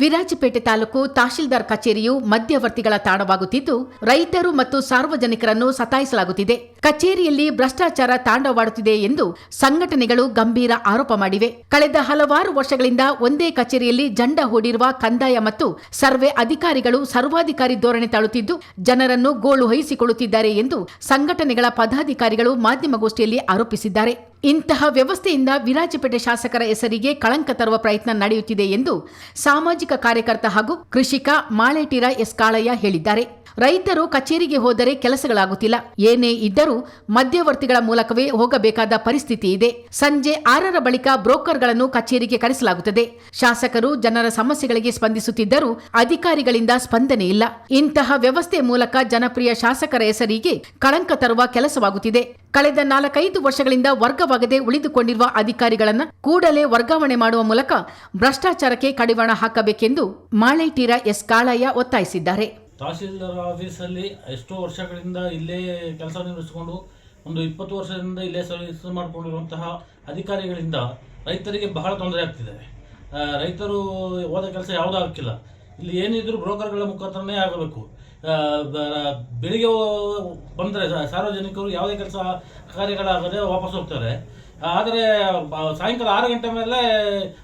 ವಿರಾಜಪೇಟೆ ತಾಲೂಕು ತಹಶೀಲ್ದಾರ್ ಕಚೇರಿಯು ಮಧ್ಯವರ್ತಿಗಳ ತಾಣವಾಗುತ್ತಿದ್ದು ರೈತರು ಮತ್ತು ಸಾರ್ವಜನಿಕರನ್ನು ಸತಾಯಿಸಲಾಗುತ್ತಿದೆ. ಕಚೇರಿಯಲ್ಲಿ ಭ್ರಷ್ಟಾಚಾರ ತಾಂಡವಾಡುತ್ತಿದೆ ಎಂದು ಸಂಘಟನೆಗಳು ಗಂಭೀರ ಆರೋಪ ಮಾಡಿವೆ. ಕಳೆದ ಹಲವಾರು ವರ್ಷಗಳಿಂದ ಒಂದೇ ಕಚೇರಿಯಲ್ಲಿ ಜಂಡ ಹೂಡಿರುವ ಕಂದಾಯ ಮತ್ತು ಸರ್ವೆ ಅಧಿಕಾರಿಗಳು ಸರ್ವಾಧಿಕಾರಿ ಧೋರಣೆ ತಾಳುತ್ತಿದ್ದು, ಜನರನ್ನು ಗೋಳು ವಹಿಸಿಕೊಳ್ಳುತ್ತಿದ್ದಾರೆ ಎಂದು ಸಂಘಟನೆಗಳ ಪದಾಧಿಕಾರಿಗಳು ಮಾಧ್ಯಮಗೋಷ್ಠಿಯಲ್ಲಿ ಆರೋಪಿಸಿದ್ದಾರೆ. ಇಂತಹ ವ್ಯವಸ್ಥೆಯಿಂದ ವಿರಾಜಪೇಟೆ ಶಾಸಕರ ಹೆಸರಿಗೆ ಕಳಂಕ ತರುವ ಪ್ರಯತ್ನ ನಡೆಯುತ್ತಿದೆ ಎಂದು ಸಾಮಾಜಿಕ ಕಾರ್ಯಕರ್ತ ಹಾಗೂ ಕೃಷಿಕ ಮಾಳೇಟಿರ ಎಸ್ ಕಾಳಯ್ಯ ಹೇಳಿದ್ದಾರೆ. ರೈತರು ಕಚೇರಿಗೆ ಹೋದರೆ ಕೆಲಸಗಳಾಗುತ್ತಿಲ್ಲ. ಏನೇ ಇದ್ದರೂ ಮಧ್ಯವರ್ತಿಗಳ ಮೂಲಕವೇ ಹೋಗಬೇಕಾದ ಪರಿಸ್ಥಿತಿ ಇದೆ. ಸಂಜೆ ಆರರ ಬಳಿಕ ಬ್ರೋಕರ್ಗಳನ್ನು ಕಚೇರಿಗೆ ಕರೆಸಲಾಗುತ್ತದೆ. ಶಾಸಕರು ಜನರ ಸಮಸ್ಯೆಗಳಿಗೆ ಸ್ಪಂದಿಸುತ್ತಿದ್ದರೂ ಅಧಿಕಾರಿಗಳಿಂದ ಸ್ಪಂದನೆ ಇಲ್ಲ. ಇಂತಹ ವ್ಯವಸ್ಥೆ ಮೂಲಕ ಜನಪ್ರಿಯ ಶಾಸಕರ ಹೆಸರಿಗೆ ಕಳಂಕ ತರುವ ಕೆಲಸವಾಗುತ್ತಿದೆ. ಕಳೆದ ನಾಲ್ಕೈದು ವರ್ಷಗಳಿಂದ ವರ್ಗವಾಗದೆ ಉಳಿದುಕೊಂಡಿರುವ ಅಧಿಕಾರಿಗಳನ್ನು ಕೂಡಲೇ ವರ್ಗಾವಣೆ ಮಾಡುವ ಮೂಲಕ ಭ್ರಷ್ಟಾಚಾರಕ್ಕೆ ಕಡಿವಾಣ ಹಾಕಬೇಕೆಂದು ಮಾಳೈಟೀರ ಎಸ್. ಕಾಳಯ್ಯ ಒತ್ತಾಯಿಸಿದ್ದಾರೆ. ತಹಸೀಲ್ದಾರ್ ಆಫೀಸಲ್ಲಿ ಎಷ್ಟೋ ವರ್ಷಗಳಿಂದ ಇಲ್ಲೇ ಕೆಲಸ ನಿರ್ವಹಿಸಿಕೊಂಡು ಒಂದು ಇಪ್ಪತ್ತು ವರ್ಷದಿಂದ ಇಲ್ಲೇ ಸರ್ವಿಸ್ ಮಾಡಿಕೊಂಡಿರುವಂತಹ ಅಧಿಕಾರಿಗಳಿಂದ ರೈತರಿಗೆ ಬಹಳ ತೊಂದರೆ ಆಗ್ತಿದೆ. ರೈತರು ಹೋದ ಕೆಲಸ ಯಾವುದೂ ಆಗ್ತಿಲ್ಲ. ಇಲ್ಲಿ ಏನಿದ್ರು ಬ್ರೋಕರ್ಗಳ ಮುಖಾಂತರನೇ ಆಗಬೇಕು. ಬೆಳಿಗ್ಗೆ ಬಂದರೆ ಸಾರ್ವಜನಿಕರು ಯಾವುದೇ ಕೆಲಸ ಕಾರ್ಯಗಳಾಗದೆ ವಾಪಸ್ ಹೋಗ್ತಾರೆ. ಆದರೆ ಸಾಯಂಕಾಲ ಆರು ಗಂಟೆ ಮೇಲೆ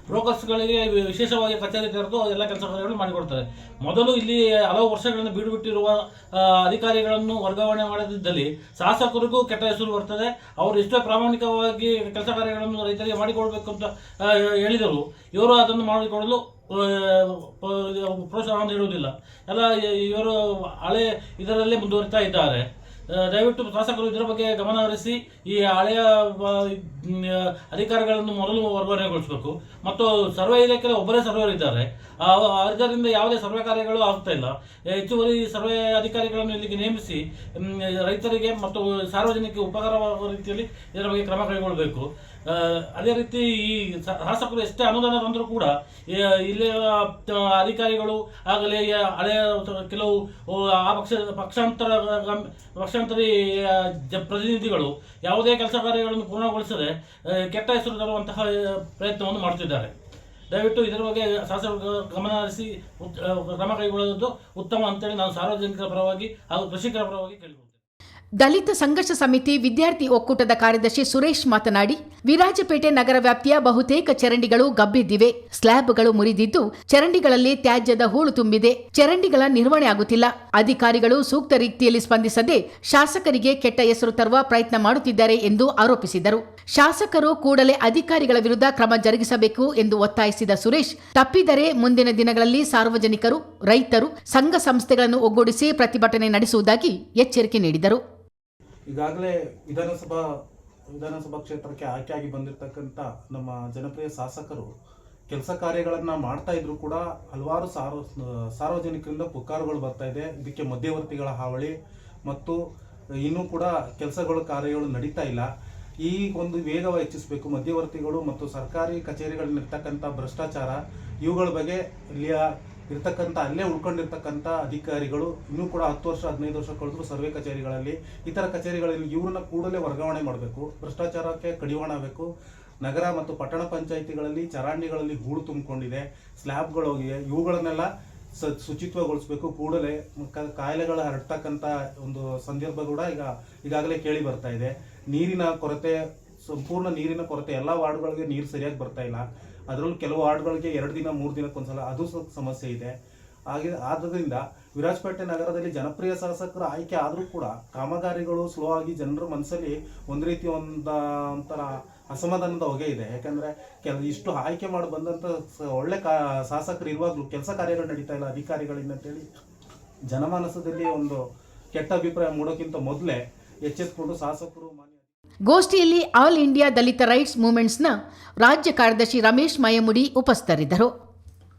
ಬ್ರೋಕರ್ಸ್ಗಳಿಗೆ ವಿಶೇಷವಾಗಿ ಕಚೇರಿ ತೆರೆದು ಎಲ್ಲ ಕೆಲಸ ಕಾರ್ಯಗಳನ್ನು ಮಾಡಿಕೊಡ್ತಾರೆ. ಮೊದಲು ಇಲ್ಲಿ ಹಲವು ವರ್ಷಗಳನ್ನು ಬೀಡುಬಿಟ್ಟಿರುವ ಅಧಿಕಾರಿಗಳನ್ನು ವರ್ಗಾವಣೆ ಮಾಡದಿದ್ದಲ್ಲಿ ಶಾಸಕರಿಗೂ ಕೆಟ್ಟ ಹೆಸರು ಬರ್ತದೆ. ಅವರು ಎಷ್ಟೋ ಪ್ರಾಮಾಣಿಕವಾಗಿ ಕೆಲಸ ಕಾರ್ಯಗಳನ್ನು ರೈತರಿಗೆ ಮಾಡಿಕೊಡಬೇಕು ಅಂತ ಹೇಳಿದರು. ಇವರು ಅದನ್ನು ಮಾಡಿಕೊಡಲು ಪ್ರೋತ್ಸಾಹ ನೀಡುವುದಿಲ್ಲ ಎಲ್ಲ ಇವರು ಹಳೆ ಇದರಲ್ಲೇ ಮುಂದುವರಿತಾ ಇದ್ದಾರೆ. ದಯವಿಟ್ಟು ಶಾಸಕರು ಇದರ ಬಗ್ಗೆ ಗಮನ ಹರಿಸಿ, ಈ ಹಳೆಯ ಅಧಿಕಾರಿಗಳನ್ನು ಮೊದಲು ವರ್ಗಾವಣೆಗೊಳಿಸಬೇಕು. ಮತ್ತು ಸರ್ವೆ ಇಲಾಖೆಯಲ್ಲಿ ಒಬ್ಬರೇ ಸರ್ವೇರ್ ಇದ್ದಾರೆ. ಅದರಿಂದ ಯಾವುದೇ ಸರ್ವೆ ಕಾರ್ಯಗಳು ಆಗ್ತಾ ಇಲ್ಲ. ಹೆಚ್ಚುವರಿ ಸರ್ವೆ ಅಧಿಕಾರಿಗಳನ್ನು ಇಲ್ಲಿಗೆ ನೇಮಿಸಿ ರೈತರಿಗೆ ಮತ್ತು ಸಾರ್ವಜನಿಕ ಉಪಕಾರವಾಗುವ ರೀತಿಯಲ್ಲಿ ಇದರ ಬಗ್ಗೆ ಕ್ರಮ ಕೈಗೊಳ್ಳಬೇಕು. ಅದೇ ರೀತಿ ಈ ಶಾಸಕರು ಎಷ್ಟೇ ಅನುದಾನ ತಂದರೂ ಕೂಡ ಇಲ್ಲಿ ಅಧಿಕಾರಿಗಳು ಆಗಲೇ ಹಳೆ ಹಳೆಯ ಕೆಲವು ಆ ಪಕ್ಷ, ಪಕ್ಷಾಂತರ ಪಕ್ಷಾಂತರಿ ಪ್ರತಿನಿಧಿಗಳು ಯಾವುದೇ ಕೆಲಸ ಕಾರ್ಯಗಳನ್ನು ಪೂರ್ಣಗೊಳಿಸದೆ ಕೆಟ್ಟ ಹೆಸರು ತರುವಂತಹ ಪ್ರಯತ್ನವನ್ನು ಮಾಡುತ್ತಿದ್ದಾರೆ. ದಯವಿಟ್ಟು ಇದರ ಬಗ್ಗೆ ಶಾಸಕರು ಗಮನ ಹರಿಸಿ ಕ್ರಮ ಕೈಗೊಳ್ಳುವುದು ಉತ್ತಮ ಅಂತೇಳಿ ನಾನು ಸಾರ್ವಜನಿಕರ ಪರವಾಗಿ ಹಾಗೂ ಕೃಷಿಕರ ಪರವಾಗಿ ಕೇಳಿಕೊಳ್ತೇನೆ. ದಲಿತ ಸಂಘರ್ಷ ಸಮಿತಿ ವಿದ್ಯಾರ್ಥಿ ಒಕ್ಕೂಟದ ಕಾರ್ಯದರ್ಶಿ ಸುರೇಶ್ ಮಾತನಾಡಿ, ವಿರಾಜಪೇಟೆ ನಗರ ವ್ಯಾಪ್ತಿಯ ಬಹುತೇಕ ಚರಂಡಿಗಳು ಗಬ್ಬಿದ್ದಿವೆ. ಸ್ಲ್ಯಾಬ್ಗಳು ಮುರಿದಿದ್ದು, ಚರಂಡಿಗಳಲ್ಲಿ ತ್ಯಾಜ್ಯದ ಹೂಳು ತುಂಬಿದೆ. ಚರಂಡಿಗಳ ನಿರ್ವಹಣೆ ಆಗುತ್ತಿಲ್ಲ. ಅಧಿಕಾರಿಗಳು ಸೂಕ್ತ ರೀತಿಯಲ್ಲಿ ಸ್ಪಂದಿಸದೆ ಶಾಸಕರಿಗೆ ಕೆಟ್ಟ ಹೆಸರು ತರುವ ಪ್ರಯತ್ನ ಮಾಡುತ್ತಿದ್ದಾರೆ ಎಂದು ಆರೋಪಿಸಿದರು. ಶಾಸಕರು ಕೂಡಲೇ ಅಧಿಕಾರಿಗಳ ವಿರುದ್ಧ ಕ್ರಮ ಜರುಗಿಸಬೇಕು ಎಂದು ಒತ್ತಾಯಿಸಿದ ಸುರೇಶ್, ತಪ್ಪಿದರೆ ಮುಂದಿನ ದಿನಗಳಲ್ಲಿ ಸಾರ್ವಜನಿಕರು, ರೈತರು, ಸಂಘ ಸಂಸ್ಥೆಗಳನ್ನು ಒಗ್ಗೂಡಿಸಿ ಪ್ರತಿಭಟನೆ ನಡೆಸುವುದಾಗಿ ಎಚ್ಚರಿಕೆ ನೀಡಿದರು. ಈಗಾಗಲೇ ವಿಧಾನಸಭಾ ವಿಧಾನಸಭಾ ಕ್ಷೇತ್ರಕ್ಕೆ ಆಯ್ಕೆಯಾಗಿ ಬಂದಿರತಕ್ಕಂಥ ನಮ್ಮ ಜನಪ್ರಿಯ ಶಾಸಕರು ಕೆಲಸ ಕಾರ್ಯಗಳನ್ನು ಮಾಡ್ತಾ ಇದ್ರು ಕೂಡ ಹಲವಾರು ಸಾರ್ವ, ಸಾರ್ವಜನಿಕರಿಂದ ಪುಕಾರುಗಳು ಬರ್ತಾ ಇದೆ. ಇದಕ್ಕೆ ಮಧ್ಯವರ್ತಿಗಳ ಹಾವಳಿ ಮತ್ತು ಇನ್ನೂ ಕೂಡ ಕೆಲಸಗಳು ಕಾರ್ಯಗಳು ನಡೀತಾ ಇಲ್ಲ. ಈ ಒಂದು ವೇಗವ ಹೆಚ್ಚಿಸಬೇಕು. ಮಧ್ಯವರ್ತಿಗಳು ಮತ್ತು ಸರ್ಕಾರಿ ಕಚೇರಿಗಳಲ್ಲಿರ್ತಕ್ಕಂಥ ಭ್ರಷ್ಟಾಚಾರ, ಇವುಗಳ ಬಗ್ಗೆ ಇಲ್ಲಿಯ ಇರ್ತಕ್ಕಂಥ, ಅಲ್ಲೇ ಉಳ್ಕೊಂಡಿರ್ತಕ್ಕಂಥ ಅಧಿಕಾರಿಗಳು, ಇನ್ನೂ ಕೂಡ ಹತ್ತು ವರ್ಷ, ಹದಿನೈದು ವರ್ಷ ಕಳೆದ್ರು ಸರ್ವೆ ಕಚೇರಿಗಳಲ್ಲಿ. ಇತರ ಕಚೇರಿಗಳಲ್ಲಿ ಇವ್ರನ್ನ ಕೂಡಲೇ ವರ್ಗಾವಣೆ ಮಾಡಬೇಕು, ಭ್ರಷ್ಟಾಚಾರಕ್ಕೆ ಕಡಿವಾಣ ಆಗಬೇಕು ನಗರ ಮತ್ತು ಪಟ್ಟಣ ಪಂಚಾಯಿತಿಗಳಲ್ಲಿ ಚರಂಡಿಗಳಲ್ಲಿ ಹೂಳು ತುಂಬಿಕೊಂಡಿದೆ, ಸ್ಲ್ಯಾಬ್ಗಳು ಹೋಗಿದೆ ಇವುಗಳನ್ನೆಲ್ಲ ಸ, ಶುಚಿತ್ವಗೊಳಿಸಬೇಕು. ಕೂಡಲೇ ಕಾಯಿಲೆಗಳು ಹರಡ್ತಕ್ಕಂಥ ಒಂದು ಸಂದರ್ಭ ಕೂಡ ಈಗ ಈಗಾಗಲೇ ಕೇಳಿ ಬರ್ತಾ ಇದೆ. ನೀರಿನ ಕೊರತೆ ಸಂಪೂರ್ಣ ನೀರಿನ ಕೊರತೆ, ಎಲ್ಲ ವಾರ್ಡ್ಗಳಿಗೆ ನೀರು ಸರಿಯಾಗಿ ಬರ್ತಾ ಇಲ್ಲ. ಅದರಲ್ಲೂ ಕೆಲವು ವಾರ್ಡ್ಗಳಿಗೆ ಎರಡು ದಿನ, ಮೂರು ದಿನಕ್ಕೊಂದ್ಸಲ ಅದು ಸಮಸ್ಯೆ ಇದೆ. ಹಾಗೆ ಆದ್ದರಿಂದ ವಿರಾಜಪೇಟೆ ನಗರದಲ್ಲಿ ಜನಪ್ರಿಯ ಶಾಸಕರ ಆಯ್ಕೆ ಆದರೂ ಕೂಡ ಕಾಮಗಾರಿಗಳು ಸ್ಲೋ ಆಗಿ ಜನರ ಮನಸ್ಸಲ್ಲಿ ಒಂದು ರೀತಿ ಒಂದು ಒಂಥರ ಅಸಮಾಧಾನದ ಹೊಗೆ ಇದೆ. ಯಾಕಂದರೆ ಕೆಲ ಇಷ್ಟು ಆಯ್ಕೆ ಮಾಡಿ ಬಂದಂಥ ಒಳ್ಳೆ ಕಾ ಶಾಸಕರು ಇರುವಾಗಲೂ ಕೆಲಸ ಕಾರ್ಯಗಳು ನಡೀತಾ ಇಲ್ಲ ಅಧಿಕಾರಿಗಳಿಂದ ಅಂತೇಳಿ ಜನಮಾನಸದಲ್ಲಿ ಒಂದು ಕೆಟ್ಟ ಅಭಿಪ್ರಾಯ ಮೂಡೋಕ್ಕಿಂತ ಮೊದಲೇ ಎಚ್ಚೆತ್ಕೊಂಡು ಶಾಸಕರು ಗೋಷ್ಠಿಯಲ್ಲಿ ಆಲ್ ಇಂಡಿಯಾ ದಲಿತ ರೈಟ್ಸ್ ಮೂವ್ಮೆಂಟ್ಸ್ನ ರಾಜ್ಯ ಕಾರ್ಯದರ್ಶಿ ರಮೇಶ್ ಮಯಮುಡಿ ಉಪಸ್ಥಿತರಿದ್ದರು.